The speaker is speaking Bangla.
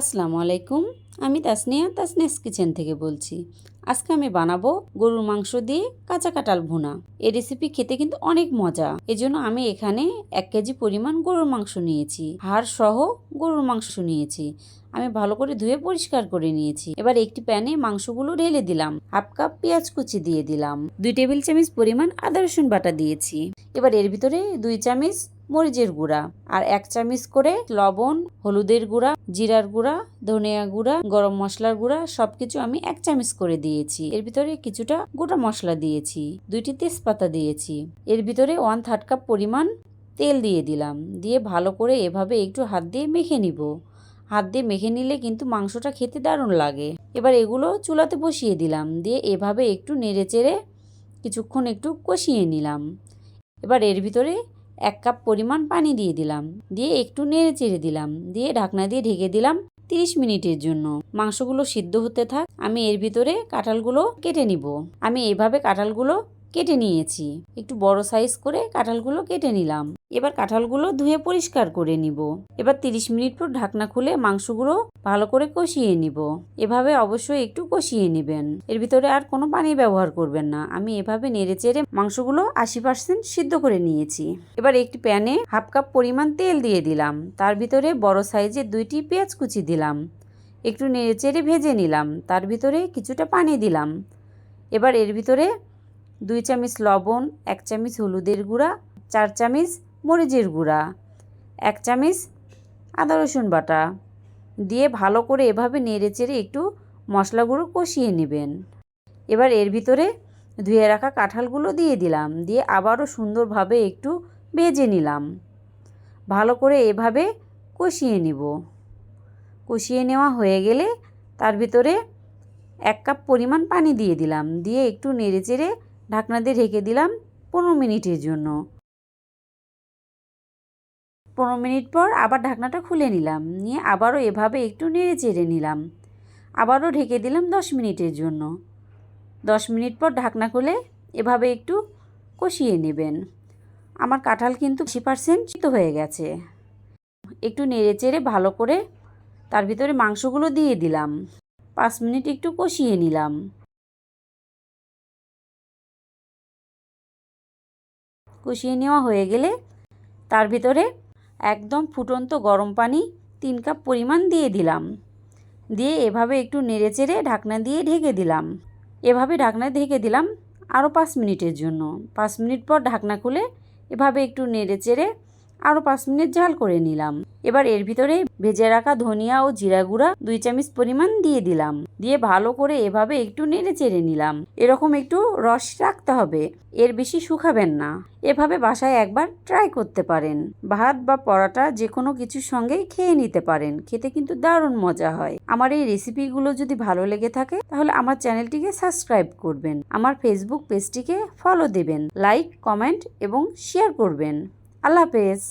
আসসালামু আলাইকুম, আমি তাসনিয়া, তাসনিয়াস কিচেন থেকে বলছি। আজকে আমি বানাবো গরুর মাংস দিয়ে কাঁচা কাঁঠাল ভুনা। এই রেসিপি খেতে কিন্তু অনেক মজা। এজন্য আমি এখানে এক কেজি পরিমাণ গরুর মাংস নিয়েছি হাড় সহ গরুর মাংস নিয়েছি। আমি ভালো করে ধুয়ে পরিষ্কার করে নিয়েছি। এবার একটি প্যানে মাংসগুলো ঢেলে দিলাম। হাফ কাপ পেঁয়াজ কুচি দিয়ে দিলাম। দুই টেবিল চামচ পরিমাণ আদা রসুন বাটা দিয়েছি। এবার এর ভিতরে দুই চামচ মরিচের গুঁড়া আর এক চামচ করে লবণ, হলুদের গুঁড়া, জিরার গুঁড়া, ধনিয়া গুঁড়া, গরম মশলার গুঁড়া সবকিছু আমি এক চামচ করে দিয়েছি। এর ভিতরে কিছুটা গোটা মশলা দিয়েছি, দুইটি তেজপাতা দিয়েছি। এর ভিতরে ওয়ান থার্ড কাপ পরিমাণ তেল দিয়ে দিলাম। দিয়ে ভালো করে এভাবে একটু হাত দিয়ে মেখে নিব। হাত দিয়ে মেখে নিলে কিন্তু মাংসটা খেতে দারুণ লাগে। এবার এগুলো চুলাতে বসিয়ে দিলাম। দিয়ে এভাবে একটু নেড়ে চেড়ে কিছুক্ষণ একটু কষিয়ে নিলাম। এবার এর ভিতরে এক কাপ পরিমাণ পানি দিয়ে দিলাম। দিয়ে একটু নেড়ে চেড়ে দিলাম। দিয়ে ঢাকনা দিয়ে ঢেকে দিলাম তিরিশ মিনিটের জন্য। মাংসগুলো সিদ্ধ হতে থাক। আমি এর ভিতরে কাঁঠালগুলো কেটে নিব। আমি এভাবে কাঁঠালগুলো কেটে নিয়েছি। একটু বড় সাইজ করে কাঁঠালগুলো কেটে নিলাম। এবার কাঁঠালগুলো ধুয়ে পরিষ্কার করে নিব। এবার তিরিশ মিনিট পর ঢাকনা খুলে মাংসগুলো ভালো করে কষিয়ে নিব। এভাবে অবশ্যই একটু কষিয়ে নেবেন। এর ভিতরে আর কোনো পানি ব্যবহার করবেন না। আমি এভাবে নেড়ে চেড়ে মাংসগুলো আশি পার্সেন্ট সিদ্ধ করে নিয়েছি। এবার একটি প্যানে হাফ কাপ পরিমাণ তেল দিয়ে দিলাম। তার ভিতরে বড় সাইজের দুইটি পেঁয়াজ কুচি দিলাম। একটু নেড়ে চেড়ে ভেজে নিলাম। তার ভিতরে কিছুটা পানি দিলাম। এবার এর ভিতরে দুই চামচ লবণ, এক চামচ হলুদের গুঁড়া, চার চামচ মরিচের গুঁড়া, এক চামচ আদা রসুন বাটা। দিয়ে ভালো করে এভাবে নেড়ে চেড়ে একটু মশলাগুলো কষিয়ে নেবেন। এবার এর ভিতরে ধুয়ে রাখা কাঁঠালগুলো দিয়ে দিলাম। দিয়ে আবারও সুন্দরভাবে একটু ভেজে নিলাম। ভালো করে এভাবে কষিয়ে নিব। কষিয়ে নেওয়া হয়ে গেলে তার ভিতরে এক কাপ পরিমাণ পানি দিয়ে দিলাম। দিয়ে একটু নেড়ে চেড়ে ঢাকনা দিয়ে ঢেকে দিলাম পনেরো মিনিটের জন্য। পনেরো মিনিট পর আবার ঢাকনাটা খুলে নিলাম, নিয়ে আবারও এভাবে একটু নেড়ে চেড়ে নিলাম। আবারও ঢেকে দিলাম দশ মিনিটের জন্য। দশ মিনিট পর ঢাকনা খুলে এভাবে একটু কষিয়ে নেবেন। আমার কাঁঠাল কিন্তু আশি পার্সেন্ট হয়ে গেছে। একটু নেড়ে চেড়ে ভালো করে তার ভিতরে মাংসগুলো দিয়ে দিলাম। পাঁচ মিনিট একটু কষিয়ে নিলাম। কষিয়ে নেওয়া হয়ে গেলে তার ভিতরে একদম ফুটন্ত গরম পানি তিন কাপ পরিমাণ দিয়ে দিলাম। দিয়ে এভাবে একটু নেড়ে চেড়ে ঢাকনা দিয়ে ঢেকে দিলাম। এভাবে ঢাকনা ঢেকে দিলাম আরও পাঁচ মিনিটের জন্য। পাঁচ মিনিট পর ঢাকনা খুলে এভাবে একটু নেড়ে চেড়ে আরও পাঁচ মিনিট ঝাল করে নিলাম। এবার এর ভিতরে ভেজে রাখা ধনিয়া ও জিরা গুঁড়া দুই চামচ পরিমাণ দিয়ে দিলাম। দিয়ে ভালো করে এভাবে একটু নেড়ে চেড়ে নিলাম। এরকম একটু রস রাখতে হবে। এর বেশি শুকাবেন না। এভাবে বাসায় একবার ট্রাই করতে পারেন। ভাত বা পরোটা যে কোনো কিছুর সঙ্গেই খেয়ে নিতে পারেন। খেতে কিন্তু দারুণ মজা হয়। আমার এই রেসিপিগুলো যদি ভালো লেগে থাকে, তাহলে আমার চ্যানেলটিকে সাবস্ক্রাইব করবেন। আমার ফেসবুক পেজটিকে ফলো দেবেন, লাইক, কমেন্ট এবং শেয়ার করবেন। আল্লাহ হাফেজ।